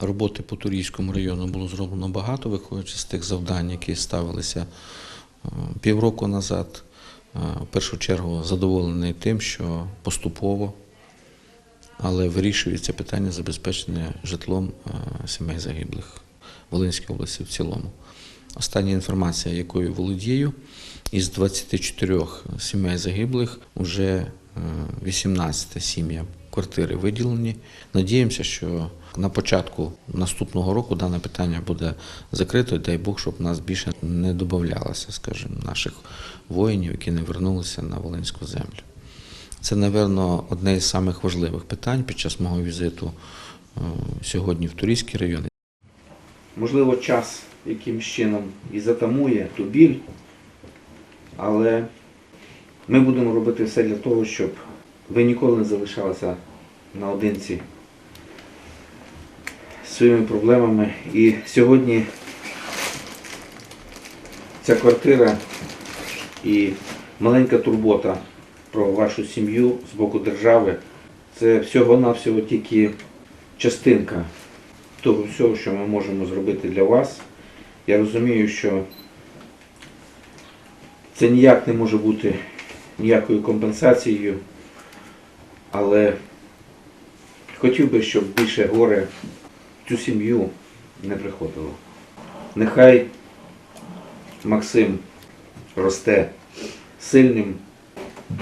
Роботи по Турійському району було зроблено багато, виходячи з тих завдань, які ставилися е, півроку назад. Е, В першу чергу задоволений тим, що поступово, але вирішується питання забезпечення житлом е, сімей загиблих в Волинській області в цілому. Остання інформація, якою володію, із 24 сімей загиблих вже 18 сім'ям квартири виділені. Надіємося, що на початку наступного року дане питання буде закрито. Дай Бог, щоб нас більше не додавалося, скажімо, наших воїнів, які не вернулися на Волинську землю. Це, напевно, одне із самих важливих питань під час мого візиту е, сьогодні в Турійський район. Можливо, час якимсь чином і затамує ту біль, але ми будемо робити все для того, щоб ви ніколи не залишалися наодинці з своїми проблемами. І сьогодні ця квартира і маленька турбота про вашу сім'ю з боку держави це всього-навсього тільки частинка того всього, що ми можемо зробити для вас. Я розумію, що це ніяк не може бути ніякою компенсацією, але хотів би, щоб більше горе в цю сім'ю не приходило. Нехай Максим росте сильним.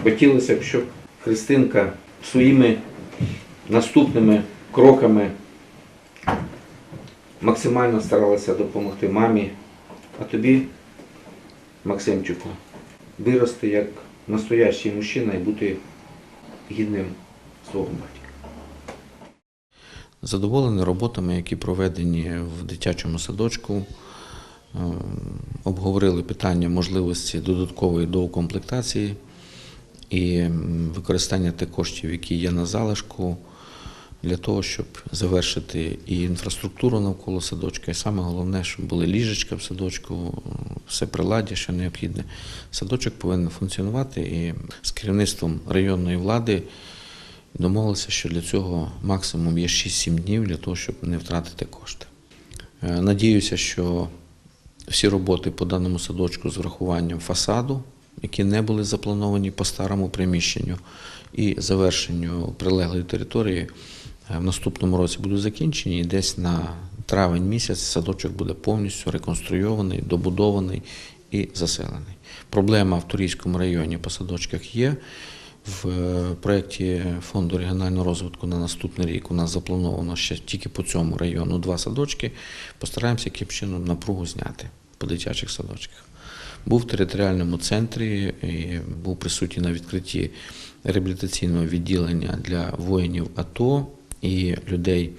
Хотілося б, щоб Христинка своїми наступними кроками максимально старалася допомогти мамі, а тобі, Максимчику, вирости як настоящий мужчина і бути гідним свого батька. Задоволений роботами, які проведені в дитячому садочку. Е, Обговорили питання можливості додаткової доукомплектації і використання тих коштів, які є на залишку, для того, щоб завершити і інфраструктуру навколо садочка, і саме головне, щоб були ліжечка в садочку, все приладдя, що необхідне. Садочок повинен функціонувати і з керівництвом районної влади домовилися, що для цього максимум є 6-7 днів для того, щоб не втратити кошти. Е, Надіюся, що всі роботи по даному садочку з врахуванням фасаду, які не були заплановані по старому приміщенню, і завершенню прилеглої території в наступному році будуть закінчені. І десь на травень місяць садочок буде повністю реконструйований, добудований і заселений. Проблема в Турійському районі по садочках є. В е, проєкті фонду регіонального розвитку на наступний рік у нас заплановано ще тільки по цьому району два садочки. Постараємося яким чином напругу зняти по дитячих садочках. Був в територіальному центрі і був присутній на відкритті реабілітаційного відділення для воїнів АТО і людей,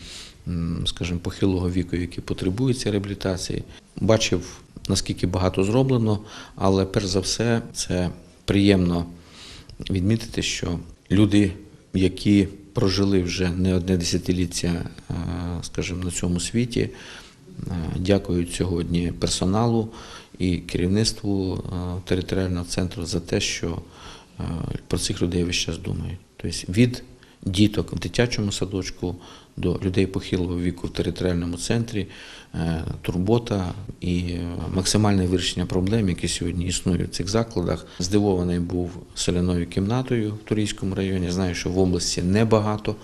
скажімо, похилого віку, які потребують цієї реабілітації. Бачив, наскільки багато зроблено, але перш за все це приємно відмітити, що люди, які прожили вже не одне десятиліття, е, скажімо, на цьому світі, е, дякують сьогодні персоналу і керівництву е, територіального центру за те, що про цих людей весь час думають. Тобто від діток в дитячому садочку до людей похилого віку в територіальному центрі, е, турбота і максимальне вирішення проблем, які сьогодні існують в цих закладах. Здивований був соляною кімнатою в Турійському районі. Знаю, що в області небагато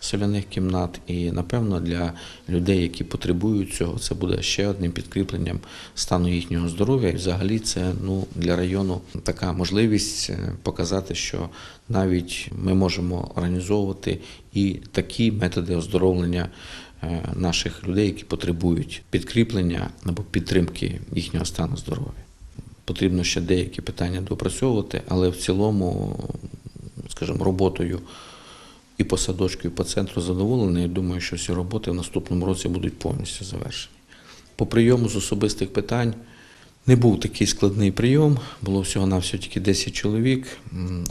соляних кімнат, і напевно для людей, які потребують цього, це буде ще одним підкріпленням стану їхнього здоров'я. І взагалі це ну для району така можливість е, показати, що навіть ми можемо організовувати і такі методи оздоровлення е, наших людей, які потребують підкріплення або підтримки їхнього стану здоров'я. Потрібно ще деякі питання допрацьовувати, але в цілому, скажімо, роботою і по садочку, і по центру задоволений. Я думаю, що всі роботи в наступному році будуть повністю завершені. По прийому з особистих питань не був такий складний прийом, було всього-навсього тільки 10 чоловік.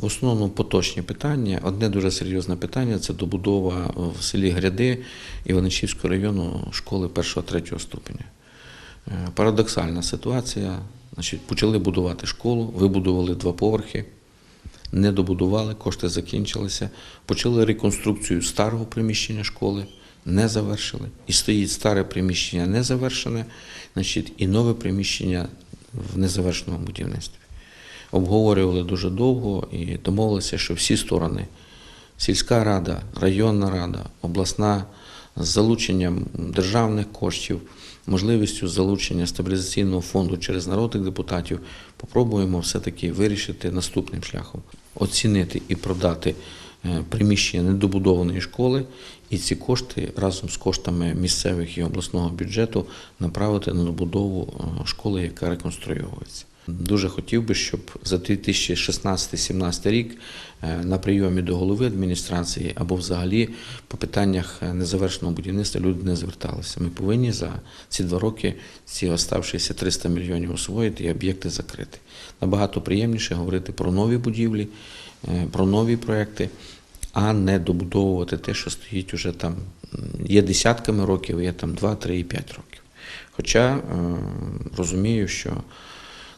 В основному поточні питання. Одне дуже серйозне питання це добудова в селі Гряди Іваничівського району школи 1-3 ступеня. Е, Парадоксальна ситуація. Значить, почали будувати школу, вибудували два поверхи, не добудували, кошти закінчилися. Почали реконструкцію старого приміщення школи, не завершили. І стоїть старе приміщення не завершене, значить, і нове приміщення в незавершеному будівництві. Обговорювали дуже довго і домовилися, що всі сторони сільська рада, районна рада, обласна з залученням державних коштів, можливістю залучення стабілізаційного фонду через народних депутатів, попробуємо все-таки вирішити наступним шляхом: оцінити і продати е, приміщення недобудованої школи, і ці кошти разом з коштами місцевих і обласного бюджету направити на добудову е, школи, яка реконструюється. Дуже хотів би, щоб за 2016-17 рік е, на прийомі до голови адміністрації або взагалі по питаннях е, незавершеного будівництва люди не зверталися. Ми повинні за ці два роки ці оставшися 300 мільйонів освоїти і об'єкти закрити. Набагато приємніше говорити про нові будівлі, е, про нові проекти, а не добудовувати те, що стоїть уже там є десятками років, є там 2, 3 і 5 років. Хоча розумію, що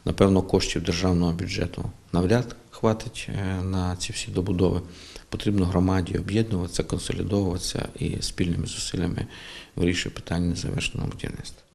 напевно коштів державного бюджету навряд хватить е, на ці всі добудови. Потрібно громаді об'єднуватися, консолідовуватися і спільними зусиллями вирішувати питання незавершеного будівництва.